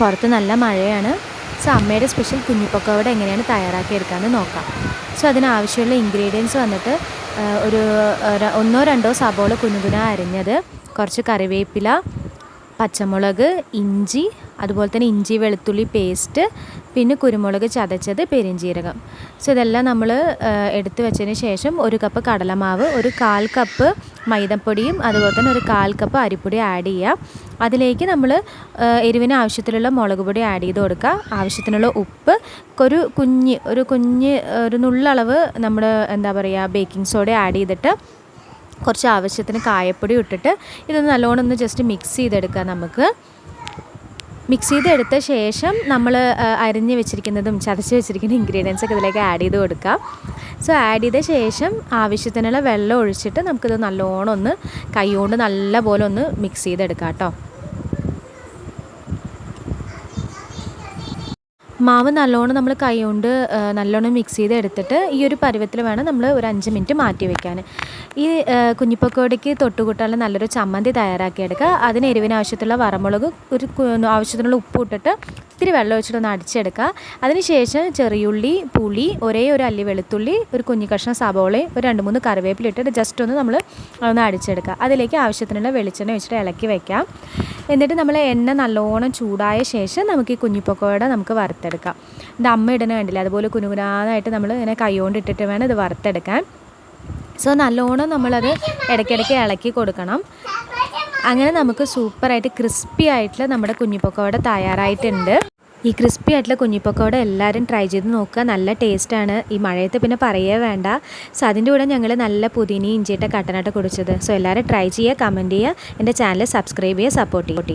പുറത്ത് നല്ല മഴയാണ്. സോ അമ്മയുടെ സ്പെഷ്യൽ കുഞ്ഞിപ്പൊക്കവട എങ്ങനെയാണ് തയ്യാറാക്കിയെടുക്കാമെന്ന് നോക്കാം. സോ അതിനാവശ്യമുള്ള ഇൻഗ്രീഡിയൻസ് വന്നിട്ട് ഒരു ഒന്നോ രണ്ടോ സബോള കുനുകുന അരിഞ്ഞത്. കുറച്ച് കറിവേപ്പില പച്ചമുളക് ഇഞ്ചി അതുപോലെ തന്നെ ഇഞ്ചി വെളുത്തുള്ളി പേസ്റ്റ് പിന്നെ കുരുമുളക് ചതച്ചത് പെരിഞ്ജീരകം സോ ഇതെല്ലാം നമ്മൾ എടുത്തു വെച്ചതിന് ശേഷം ഒരു കപ്പ് കടലമാവ് ഒരു കാൽ കപ്പ് മൈദപ്പൊടിയും അതുപോലെ തന്നെ ഒരു കാൽ കപ്പ് അരിപ്പൊടി ആഡ് ചെയ്യുക. അതിലേക്ക് നമ്മൾ എരിവിന് ആവശ്യത്തിലുള്ള മുളക് പൊടി ആഡ് ചെയ്ത് കൊടുക്കുക. ആവശ്യത്തിനുള്ള ഉപ്പ് ഒരു കുഞ്ഞ് ഒരു കുഞ്ഞ് ഒരു നുള്ളളവ് നമ്മൾ എന്താ പറയുക ബേക്കിംഗ് സോഡ ആഡ് ചെയ്തിട്ട് കുറച്ച് ആവശ്യത്തിന് കായപ്പൊടി ഇട്ടിട്ട് ഇതൊന്ന് നല്ലോണം ഒന്ന് ജസ്റ്റ് മിക്സ് ചെയ്തെടുക്കുക നമുക്ക്. മിക്സ് ചെയ്തെടുത്ത ശേഷം നമ്മൾ അരിഞ്ഞ് വെച്ചിരിക്കുന്നതും ചതച്ച് വെച്ചിരിക്കുന്ന ഇൻഗ്രീഡിയൻസ് ഒക്കെ ഇതിലേക്ക് ആഡ് ചെയ്ത് കൊടുക്കുക. സോ ആഡ് ചെയ്ത ശേഷം ആവശ്യത്തിനുള്ള വെള്ളം ഒഴിച്ചിട്ട് നമുക്കിത് നല്ലോണം ഒന്ന് കൈകൊണ്ട് നല്ല പോലെ ഒന്ന് മിക്സ് ചെയ്തെടുക്കാം കേട്ടോ. മാവ് നല്ലോണം നമ്മൾ കൈകൊണ്ട് നല്ലോണം മിക്സ് ചെയ്ത് എടുത്തിട്ട് ഈ ഒരു പരുവത്തിൽ വേണം നമ്മൾ ഒരു അഞ്ച് മിനിറ്റ് മാറ്റി വെക്കാൻ ഈ കുഞ്ഞിപ്പക്കോടയ്ക്ക് തൊട്ടുകൂട്ടാനുള്ള നല്ലൊരു ചമ്മന്തി തയ്യാറാക്കിയെടുക്കുക. അതിന് എരിവിന് ആവശ്യത്തിലുള്ള വറമുളക് ഒരു ആവശ്യത്തിനുള്ള ഉപ്പ് ഇട്ടിട്ട് ഇത്തിരി വെള്ളം ഒഴിച്ചിട്ട് ഒന്ന് അടിച്ചെടുക്കുക അതിനുശേഷം ചെറിയുള്ളി പുളി ഒരേ ഒരു അല്ലി വെളുത്തുള്ളി ഒരു കുഞ്ഞു കഷ്ണം സബോളയും ഒരു രണ്ട് മൂന്ന് കറിവേപ്പില ഇട്ടിട്ട് ജസ്റ്റ് ഒന്ന് നമ്മൾ ഒന്ന് അടിച്ചെടുക്കുക. അതിലേക്ക് ആവശ്യത്തിനുള്ള വെളിച്ചെണ്ണ വെച്ചിട്ട് ഇളക്കി വെക്കാം. എന്നിട്ട് നമ്മൾ എണ്ണ നല്ലോണം ചൂടായ ശേഷം നമുക്ക് ഈ കുഞ്ഞിപ്പൊക്കോട നമുക്ക് വറുത്തെടുക്കാം. ഇത് അമ്മ ഇടുന്ന കണ്ടില്ല? അതുപോലെ കുനുകുനാന്നായിട്ട് നമ്മൾ ഇങ്ങനെ കൈകൊണ്ട് ഇട്ടിട്ട് വേണം ഇത് വറുത്തെടുക്കാൻ. സോ നല്ലോണം നമ്മളത് ഇടയ്ക്കിടയ്ക്ക് ഇളക്കി കൊടുക്കണം. അങ്ങനെ നമുക്ക് സൂപ്പറായിട്ട് ക്രിസ്പി ആയിട്ടുള്ള നമ്മുടെ കുഞ്ഞിപ്പൊക്കോട തയ്യാറായിട്ടുണ്ട്. ഈ ക്രിസ്പി ആയിട്ടുള്ള കുഞ്ഞിപ്പൊക്കോട എല്ലാവരും ട്രൈ ചെയ്ത് നോക്കുക. നല്ല ടേസ്റ്റാണ് ഈ മഴയത്ത് പിന്നെ പറയേ വേണ്ട. സോ അതിന്റെ കൂടെ ഞങ്ങൾ നല്ല പുതിനയും ഇഞ്ചിയിട്ട് കട്ടനായിട്ട് കുടിച്ചത്. സോ എല്ലാവരും ട്രൈ ചെയ്യുക കമന്റ് ചെയ്യുക. എന്റെ ചാനൽ സബ്സ്ക്രൈബ് ചെയ്യുക സപ്പോർട്ട് ചെയ്യുക.